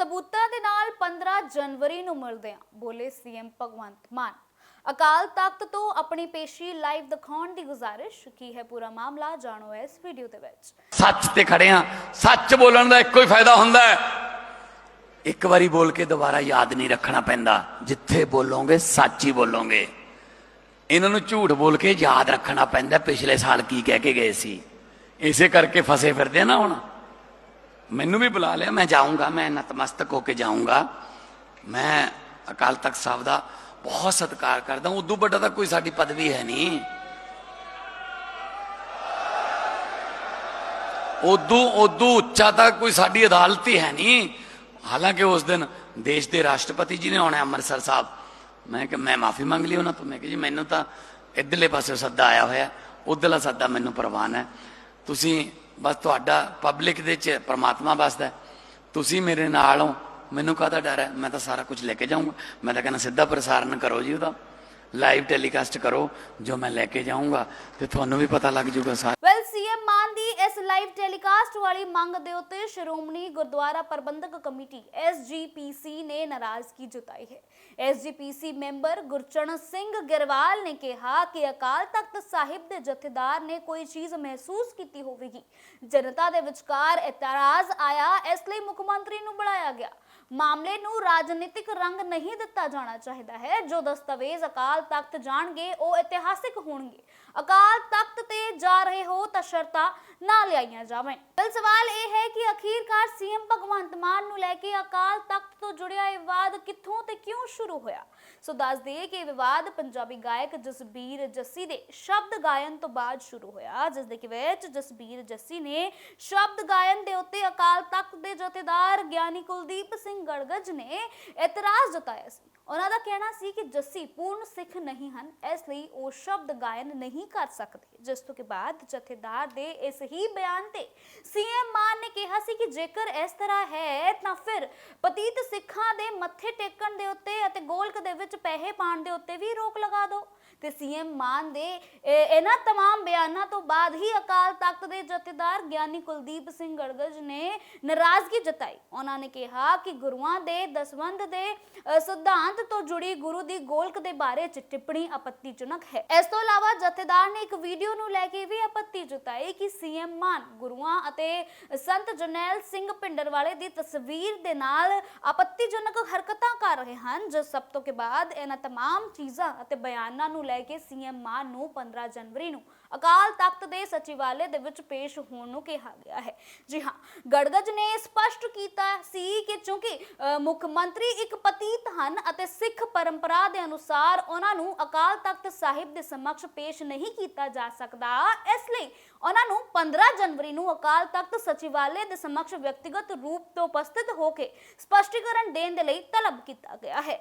ਸਬੂਤਾਂ ਦੇ ਨਾਲ 15 ਜਨਵਰੀ ਨੂੰ ਮਿਲਦੇ ਹਾਂ, ਬੋਲੇ ਸੀਐਮ ਭਗਵੰਤ ਮਾਨ। ਅਕਾਲ ਤਖਤ ਤੋਂ ਆਪਣੀ ਪੇਸ਼ੀ ਲਾਈਵ ਦਿਖਾਉਣ ਦੀ ਗੁਜ਼ਾਰਿਸ਼ ਕੀ ਹੈ ਪੂਰਾ ਮਾਮਲਾ, ਜਾਣੋ ਇਸ ਵੀਡੀਓ ਦੇ ਵਿੱਚ। ਸੱਚ ਤੇ ਖੜੇ ਆ ਸੱਚ ਬੋਲਣ ਦਾ ਇੱਕੋ ਹੀ ਫਾਇਦਾ ਹੁੰਦਾ ਹੈ। ਇੱਕ ਵਾਰੀ ਬੋਲ ਕੇ ਦੁਬਾਰਾ ਯਾਦ ਨਹੀਂ ਰੱਖਣਾ ਪੈਂਦਾ, ਜਿੱਥੇ ਬੋਲੋਗੇ ਸੱਚ ਹੀ ਬੋਲੋਗੇ। ਇਹਨਾਂ ਨੂੰ ਝੂਠ ਬੋਲ ਕੇ ਯਾਦ ਰੱਖਣਾ ਪੈਂਦਾ, ਪਿਛਲੇ ਸਾਲ ਕੀ ਕਹਿ ਕੇ ਗਏ ਸੀ। ਇਸੇ ਕਰਕੇ ਫਸੇ ਫਿਰਦੇ ਨਾ ਹੁਣ। ਮੈਨੂੰ ਵੀ ਬੁਲਾ ਲਿਆ, ਮੈਂ ਜਾਊਂਗਾ, ਮੈਂ ਨਤਮਸਤਕ ਹੋ ਕੇ ਜਾਊਂਗਾ। ਮੈਂ ਅਕਾਲ ਤਖਤ ਸਾਹਿਬ ਦਾ ਬਹੁਤ ਸਤਿਕਾਰ ਕਰਦਾ ਉਦੋਂ ਵੱਡਾ ਤਾਂ ਕੋਈ ਸਾਡੀ ਪਦਵੀ ਹੈ ਨਹੀਂ। ਉਦੋਂ ਉਦੋਂ ਉੱਚਾ ਤਾਂ ਕੋਈ ਸਾਡੀ ਅਦਾਲਤ ਹੀ ਹੈ ਨਹੀਂ। ਹਾਲਾਂਕਿ ਉਸ ਦਿਨ ਦੇਸ਼ ਦੇ ਰਾਸ਼ਟਰਪਤੀ ਜੀ ਨੇ ਆਉਣਾ ਅੰਮ੍ਰਿਤਸਰ ਸਾਹਿਬ। ਮੈਂ ਕਿ ਮੈਂ ਮਾਫੀ ਮੰਗ ਲਈ ਉਹਨਾਂ ਤੋਂ। ਮੈਂ ਕਿ ਜੀ, ਮੈਨੂੰ ਤਾਂ ਇੱਧਰਲੇ ਪਾਸੇ ਸੱਦਾ ਆਇਆ ਹੋਇਆ ਉਧਰਲਾ ਸੱਦਾ ਮੈਨੂੰ ਪ੍ਰਵਾਨ ਹੈ। ਤੁਸੀਂ ਬਸ ਤੁਹਾਡਾ ਪਬਲਿਕ ਦੇ ਚ ਪਰਮਾਤਮਾ ਵਸਦਾ ਤੁਸੀਂ ਮੇਰੇ ਨਾਲ ਹੋ। ਮੈਨੂੰ ਕਾਹਦਾ ਡਰ ਹੈ? ਮੈਂ ਤਾਂ ਸਾਰਾ ਕੁਝ ਲੈ ਕੇ ਜਾਊਂਗਾ। ਮੈਂ ਤਾਂ ਕਹਿੰਦਾ ਸਿੱਧਾ ਪ੍ਰਸਾਰਣ ਕਰੋ ਜੀ ਉਹਦਾ। ਲਾਈਵ ਟੈਲੀਕਾਸਟ ਕਰੋ, ਜੋ ਮੈਂ ਲੈ ਕੇ ਜਾਊਂਗਾ, ਤੇ ਤੁਹਾਨੂੰ ਵੀ ਪਤਾ ਲੱਗ ਜਾਊਗਾ ਸਾਰਾ ਵੈਲ ਸੀਐਮ ਮਾਨ ਦੀ ਇਸ ਲਾਈਵ ਟੈਲੀਕਾਸਟ ਵਾਲੀ ਮੰਗ ਦੇ ਉੱਤੇ ਸ਼੍ਰੋਮਣੀ ਗੁਰਦੁਆਰਾ ਪ੍ਰਬੰਧਕ ਕਮੇਟੀ ਐਸਜੀਪੀਸੀ ਨੇ ਨਾਰਾਜ਼ਗੀ ਜਤਾਈ ਹੈ। ਐਸਜੀਪੀਸੀ ਮੈਂਬਰ ਗੁਰਚਰਨ ਸਿੰਘ ਗਿਰਵਾਲ ਨੇ ਕਿਹਾ ਕਿ ਅਕਾਲ ਤਖਤ ਸਾਹਿਬ ਦੇ ਜਥੇਦਾਰ ਨੇ ਕੋਈ ਚੀਜ਼ ਮਹਿਸੂਸ ਕੀਤੀ ਹੋਵੇਗੀ। ਜਨਤਾ ਦੇ ਵਿਚਕਾਰ ਇਤਰਾਜ਼ ਆਇਆ, ਇਸ ਲਈ ਮੁੱਖ ਮੰਤਰੀ ਨੂੰ ਬੁਲਾਇਆ ਗਿਆ। ਮਾਮਲੇ ਨੂੰ ਰਾਜਨੀਤਿਕ ਰੰਗ ਨਹੀਂ ਦਿੱਤਾ ਜਾਣਾ ਚਾਹੀਦਾ ਹੈ। ਜੋ ਦਸਤਾਵੇਜ਼ ਅਕਾਲ ਤਖਤ ਜਾਣਗੇ, ਉਹ ਇਤਿਹਾਸਿਕ ਹੋਣਗੇ। ਅਕਾਲ ਤਖਤ ਤੇ ਜਾ ਸ਼ਰਤਾਂ ਨਾ ਲਿਆਈਆਂ ਜਾਵੇਂ। ਫਿਰ ਸਵਾਲ ਇਹ ਹੈ ਕਿ ਅਖੀਰਕਾਰ ਸੀਐਮ ਭਗਵੰਤ ਮਾਨ ਨੂੰ ਲੈ ਕੇ ਅਕਾਲ ਤਖਤ ਤੋਂ ਜੁੜਿਆ ਇਹ ਵਿਵਾਦ ਕਿੱਥੋਂ ਤੇ ਕਿਉਂ ਸ਼ੁਰੂ ਹੋਇਆ? ਸੋ ਦੱਸ ਦਈਏ ਕਿ ਇਹ ਵਿਵਾਦ ਪੰਜਾਬੀ ਗਾਇਕ ਜਸਬੀਰ ਜੱਸੀ ਦੇ ਸ਼ਬਦ ਗਾਇਨ ਤੋਂ ਬਾਅਦ ਸ਼ੁਰੂ ਹੋਇਆ। ਜਿਸ ਦੇ ਵਿੱਚ ਜਸਬੀਰ ਜੱਸੀ ਨੇ ਸ਼ਬਦ ਗਾਇਨ ਦੇ ਉੱਤੇ ਅਕਾਲ ਤਖਤ ਦੇ ਜਥੇਦਾਰ ਗਿਆਨੀ ਕੁਲਦੀਪ ਸਿੰਘ ਗੜਗੜ ਨੇ ਇਤਰਾਜ਼ ਜਤਾਇਆ ਸੀ। ਉਹਨਾਂ ਦਾ ਕਹਿਣਾ ਸੀ ਕਿ ਜੱਸੀ ਪੂਰਨ ਸਿੱਖ ਨਹੀਂ ਹਨ, ਇਸ ਲਈ ਉਹ ਸ਼ਬਦ ਗਾਇਨ ਨਹੀਂ ਕਰ ਸਕਦੇ। ਜਿਸ ਤੋਂ ਕਿ ਬਾਅਦ ਜਥੇਦਾਰ ਦੇ ਇਸ ਹੀ ਬਿਆਨ ਤੇ ਸੀਐਮ ਮਾਨ ਨੇ ਕਿਹਾ ਸੀ ਕਿ ਜੇਕਰ ਇਸ ਤਰ੍ਹਾਂ ਹੈ, ਤਾਂ ਫਿਰ ਪਤੀਤ ਸਿੱਖਾਂ ਦੇ ਮੱਥੇ ਟੇਕਣ ਦੇ ਉੱਤੇ ਅਤੇ ਗੋਲਕ ਦੇ ਵਿੱਚ ਪੈਸੇ ਪਾਉਣ ਦੇ ਉੱਤੇ ਵੀ ਰੋਕ ਲਗਾ ਦਿਓ। ਤੇ ਸੀਐਮ ਮਾਨ ਦੇ ਇਹ- ਇਹਨਾਂ तमाम ਬਿਆਨਾਂ ਤੋਂ ਬਾਅਦ ਹੀ ਅਕਾਲ ਤਖਤ ਦੇ ਜਥੇਦਾਰ ਗਿਆਨੀ ਕੁਲਦੀਪ ਸਿੰਘ ਗੜਗੜ ਨੇ ਨਾਰਾਜ਼ਗੀ ਜਤਾਈ ਉਹਨਾਂ ਨੇ ਕਿਹਾ ਕਿ ਗੁਰੂਆਂ ਦੇ ਦਸਵੰਧ ਦੇ ਅ, ਸਿਧਾਂਤ ਤੋਂ ਜੁੜੀ ਗੁਰੂ ਦੀ ਗੋਲਕ ਦੇ ਬਾਰੇ ਚ ਟਿੱਪਣੀ ਆਪੱਤੀਜਨਕ ਹੈ ਇਸ ਤੋਂ ਇਲਾਵਾ ਜਥੇਦਾਰ ਨੇ ਇੱਕ ਵੀਡੀਓ ਨੂੰ ਲੈ ਕੇ ਵੀ ਆਪੱਤੀ ਜਤਾਈ ਕਿ ਸੀਐਮ ਮਾਨ ਗੁਰੂਆਂ ਅਤੇ ਸੰਤ ਜਰਨੈਲ ਸਿੰਘ ਭਿੰਡਰਵਾਲੇ ਦੀ ਤਸਵੀਰ ਦੇ ਨਾਲ ਆਪੱਤੀਜਨਕ ਹਰਕਤਾਂ ਕਰ ਰਹੇ ਹਨ ਜਿਸ ਸਭ ਤੋਂ ਕੇ ਬਾਅਦ ਇਹਨਾਂ तमाम ਚੀਜ਼ਾਂ ਅਤੇ ਬਿਆਨਾਂ ਨੂੰ ਲੈ ਲੈ ਕੇ ਸੀਐਮ ਮਾਨ ਨੂੰ 15 ਜਨਵਰੀ ਨੂੰ ਅਕਾਲ ਤਖਤ ਦੇ ਸਚਿਵਾਲੇ ਦੇ ਵਿੱਚ ਪੇਸ਼ ਹੋਣ ਨੂੰ ਕਿਹਾ ਗਿਆ ਹੈ। ਜੀ ਹਾਂ, ਗੜਗਜ ਨੇ ਸਪਸ਼ਟ ਕੀਤਾ ਸੀ ਕਿ ਚੂੰਕਿ ਮੁੱਖ ਮੰਤਰੀ ਇੱਕ ਪਤੀਤ ਹਨ ਅਤੇ ਸਿੱਖ ਪਰੰਪਰਾ ਦੇ ਅਨੁਸਾਰ ਉਹਨਾਂ ਨੂੰ ਅਕਾਲ ਤਖਤ ਸਾਹਿਬ ਦੇ ਸਮਕਸ਼ ਪੇਸ਼ ਨਹੀਂ ਕੀਤਾ ਜਾ ਸਕਦਾ। ਇਸ ਲਈ ਉਹਨਾਂ ਨੂੰ 15 ਜਨਵਰੀ ਨੂੰ ਅਕਾਲ ਤਖਤ ਸਚਿਵਾਲੇ ਦੇ ਸਮਕਸ਼ ਵਿਅਕਤੀਗਤ ਰੂਪ ਤੋਂ ਉਪਸਥਿਤ ਹੋ ਕੇ ਸਪਸ਼ਟੀਕਰਨ ਦੇਣ ਦੇ ਲਈ ਤਲਬ ਕੀਤਾ ਗਿਆ ਹੈ।